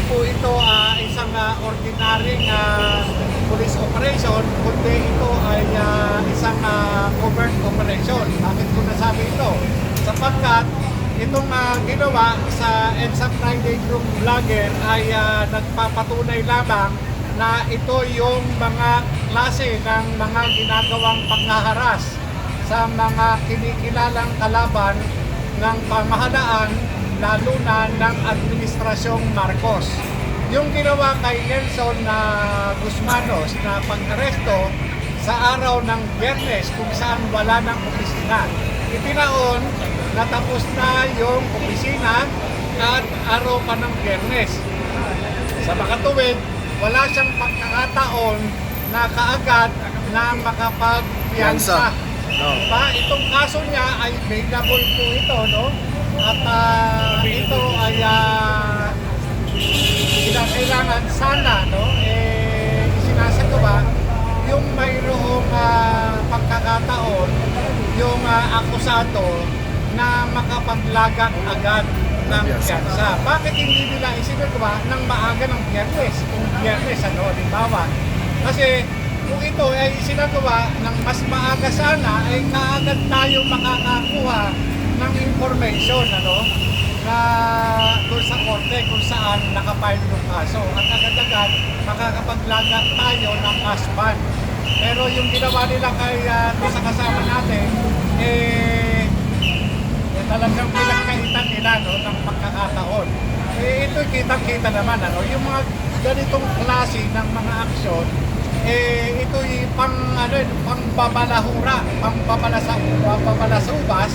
hindi po ito ah, isang ah, ordinaryong ah, police operation, kundi ito ay ah, isang ah, covert operation. Bakit ko nasabi ito? Sapagkat itong ah, ginawa sa EDSA Friday Group Vlogger ay ah, nagpapatunay lamang na ito yung mga klase ng mga ginagawang panghaharas sa mga kinikilalang kalaban ng pamahalaan lalo na ng Administrasyong Marcos. Yung ginawa kay Nelson na Guzmanos na pang-aresto sa araw ng Biyernes kung saan wala ng opisina. Itinaon na tapos na yung opisina at araw pa ng Biyernes. Sa makatuwid, wala siyang pagkakataon na kaagad na makapagpiyansa. No. Diba? Itong kaso niya ay bailable po ito, no? At ah, ito ay uh, kailangan sana, no? Eh, sinasagawa yung mayroong ah, pagkakataon yung ah, akusado na makapaglagak agad ng piyansa. Bakit hindi nila isinagawa ng maaga ng biyernes? Kung biyernes, ano, halimbawa. Kasi kung ito ay sinagawa ng mas maaga sana, ay kaagad tayo makakakuha ng information, ano, na doon sa korte kung saan nakapile yung kaso. At agad-agad makakapaglagak tayo ng aspan. Pero yung ginawa nila kay uh, sa kasama natin, eh, eh, talagang pinagkaitan nila no, ng pagkakataon. Eh, ito kitang-kita naman, ano, yung mga ganitong klase ng mga aksyon, eh, ito yung pang, ano, yun, pang babalahura, pang babalasubas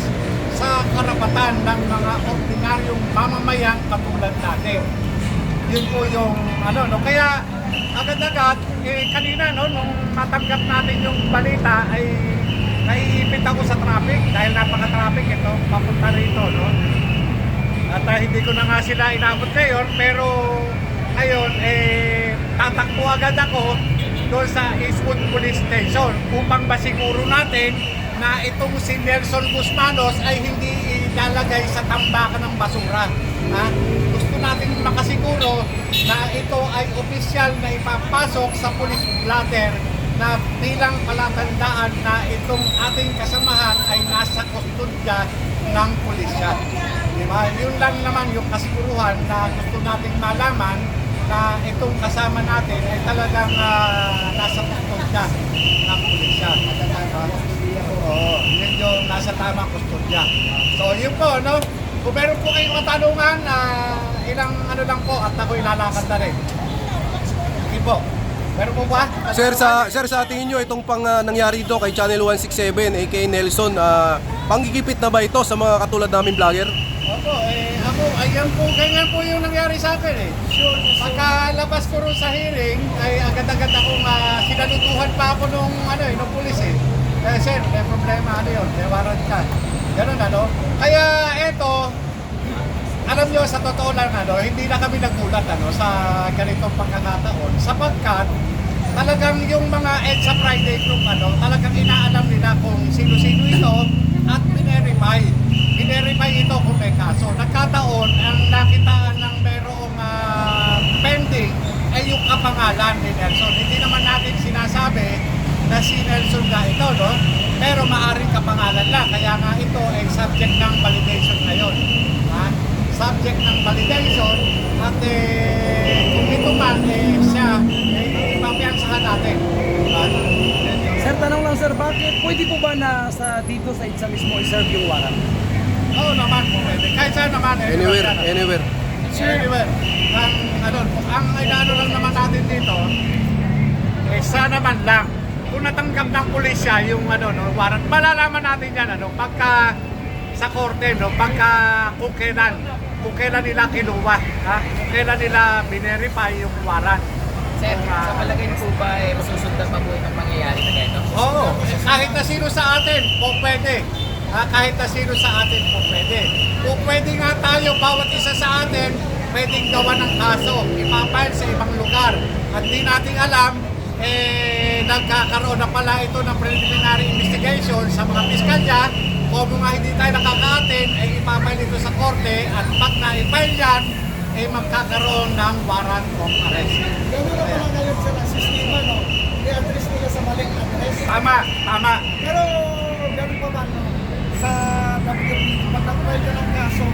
sa karapatan ng mga ordinaryong mamamayang katulad natin. Yun po yung, ano, no, kaya agad-agad, eh, kanina, no, nung matanggap natin yung balita, ay naiipit ako sa traffic dahil napaka-traffic ito, papunta rito, no? At ah, hindi ko na nga sila inabot ngayon, pero ngayon, eh, tatakbo agad ako doon sa Eastwood Police Station upang masiguro natin na itong si Nelson Guzmanos ay hindi ilalagay sa tambakan ng basura. Ha? Gusto natin makasiguro na ito ay opisyal na ipapasok sa police blotter na bilang palatandaan na itong ating kasamahan ay nasa kustodya ng pulisya. Di ba? Yun lang naman yung kasiguruhan na gusto nating malaman na itong kasama natin ay talagang ah, nasa kustodya ng pulisya. Oo, yun yung nasa tamang kustodya. So yun po, no? Kung meron po kayong katanungan, ah, ilang ano lang po at ako ilalakad na rin. Sige po. Meron po ba? Sir, sa sir sa tingin niyo itong pang ah, nangyari ito kay Channel 167 aka Nelson, ah, panggigipit na ba ito sa mga katulad namin vlogger? Opo, eh, ako, ayan po, ganyan po yung nangyari sa akin eh. Sure, Pagkalabas ko rin sa hearing, ay agad-agad akong uh, sinalutuhan pa ako nung, ano eh, nung pulis eh. Eh, sir, may problema, ano yun, may warrant ka. Ganun, ano. Kaya, eto, alam nyo, sa totoo lang, ano, hindi na kami nagulat, ano, sa ganitong pagkakataon, sapagkat, talagang yung mga EDSA Friday group, ano, talagang inaalam nila kung sino-sino ito at minerify. Minerify ito kung may kaso. Nagkataon, ang nakitaan ng merong ah, pending ay yung kapangalan ni Nelson. Hindi naman natin sinasabi na si Nelson nga ito, no? Pero maaring kapangalan lang. Kaya nga ito ay subject ng validation ngayon. Ha? Subject ng validation at eh, kung ito man eh, siya, eh, ipapiansahan natin. Diba? Yan yun. Sir, tanong lang sir, bakit pwede po ba na sa dito sa ITSA mismo i-serve yung warrant? Oo naman po pwede. Kahit saan naman. eh, Anywhere, naman yan. anywhere. Anywhere. Ang, ano, ang inaano lang naman natin dito, eh sana man lang, kung natanggap ng pulisya yung ano, no, warrant, malalaman natin yan, ano, pagka sa korte, no, pagka kung kailan, kung kailan nila kinuha, ha, kung kailan nila binerify yung warrant. Sir, ah, sa palagay po ba eh, masusundan pa po itong pangyayari na ganito? Oo, kahit na sino sa atin, po pwede. Ha, kahit na sino sa atin, po pwede. Kung pwede nga tayo, bawat isa sa atin, pwedeng gawa ng kaso, ipapile sa ibang lugar. At di natin alam, eh, nagkakaroon na pala ito ng preliminary investigation sa mga piskalya. Kung mga hindi tayo nakaka-attend, ay ipapile ito sa korte at pag na-file yan, ay magkakaroon ng warrant of arrest. Gano'n na pala ngayon sila sistema, no? I-address nila sa maling address. Tama, tama. Pero gano'n pa man, no? Sa WP, pag nag-file ka ng kaso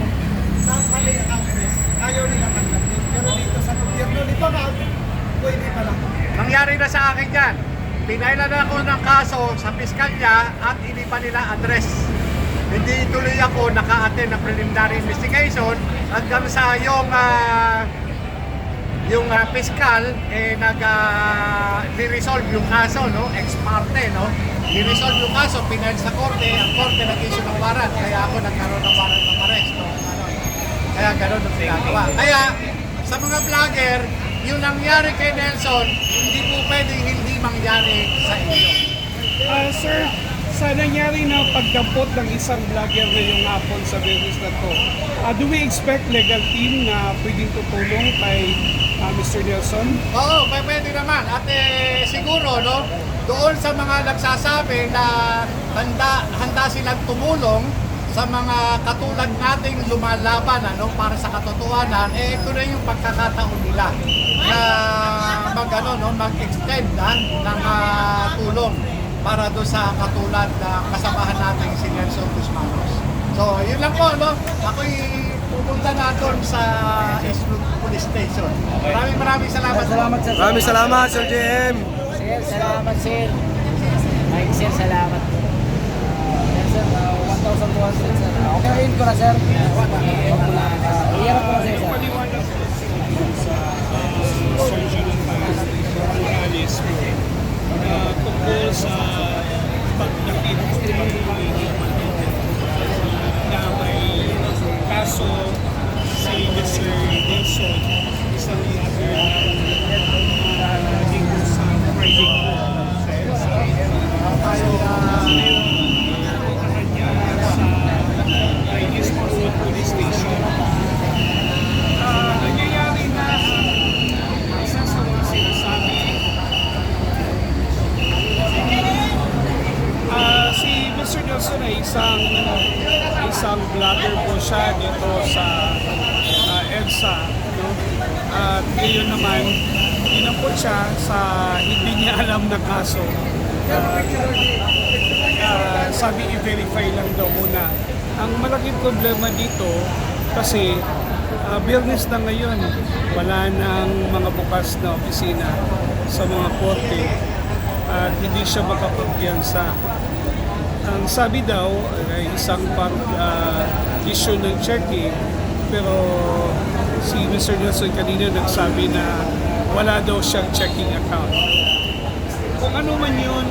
na mali ang address, ayaw nila tanggapin. Pero dito sa gobyerno, dito na pwede pa lang. Nangyari na sa akin yan. Pinailan ako ng kaso sa piskalya at hindi pa nila address. Hindi tuloy ako naka-attend ng preliminary investigation. Hanggang sa yung ah, yung ah, piskal eh nag ah, resolve yung kaso no? Ex parte no? Ni-resolve yung kaso pinail sa korte ang korte nag-issue ng warrant. Kaya ako nagkaroon ng warrant of arrest no? ano, kaya ganun ang ginagawa. Kaya sa mga vlogger yung nangyari kay Nelson hindi po pwedeng hindi mangyari sa inyo Ah, sir, sa nangyari na pagdampot ng isang vlogger ngayong hapon sa business na to, ah, do we expect legal team na pwedeng tutulong kay ah, Mr. Nelson? Oo, pwede naman. At eh, siguro, no, doon sa mga nagsasabi na handa, handa silang tumulong sa mga katulad nating lumalaban ano, para sa katotohanan, eh ito na yung pagkakataon nila na ano, no, mag-extend ah, ng ah, tulong para doon sa katulad na kasamahan natin si Nelson Guzmanos. So, yun lang po, no? Ako'y pupunta na doon sa Eastwood Police Station. Maraming maraming salamat. Salamat sir. Maraming salamat, Sir JM. Sir, salamat sir. Mike, sir, salamat. Sir. Uh, 1,200 sir. Uh, okay, in ko na sir. Uh, Iyan ko na sir. sir sa uh, Sergeant Morales uh, tungkol sa pagdakip na may kaso si Mr. Nelson isang vlogger na uh, dito sa Friday ko sa So, ngayon, pupuntahan niya sa uh, Eastwood Police Station Ah, nangyayari na isa sa mga sinasabi Ah, si Mr. Nelson ay isang isang vlogger po siya dito sa ah, EDSA no? at ngayon naman inampot siya sa hindi niya alam na kaso. At ah, sabi i-verify lang daw muna. Ang malaking problema dito kasi uh, business na ngayon. Wala nang mga bukas na opisina sa mga korte at hindi siya makapagpiyansa ang sabi daw ay isang pang ah, issue ng checking pero si Mr. Nelson kanina nagsabi na wala daw siyang checking account kung ano man yun,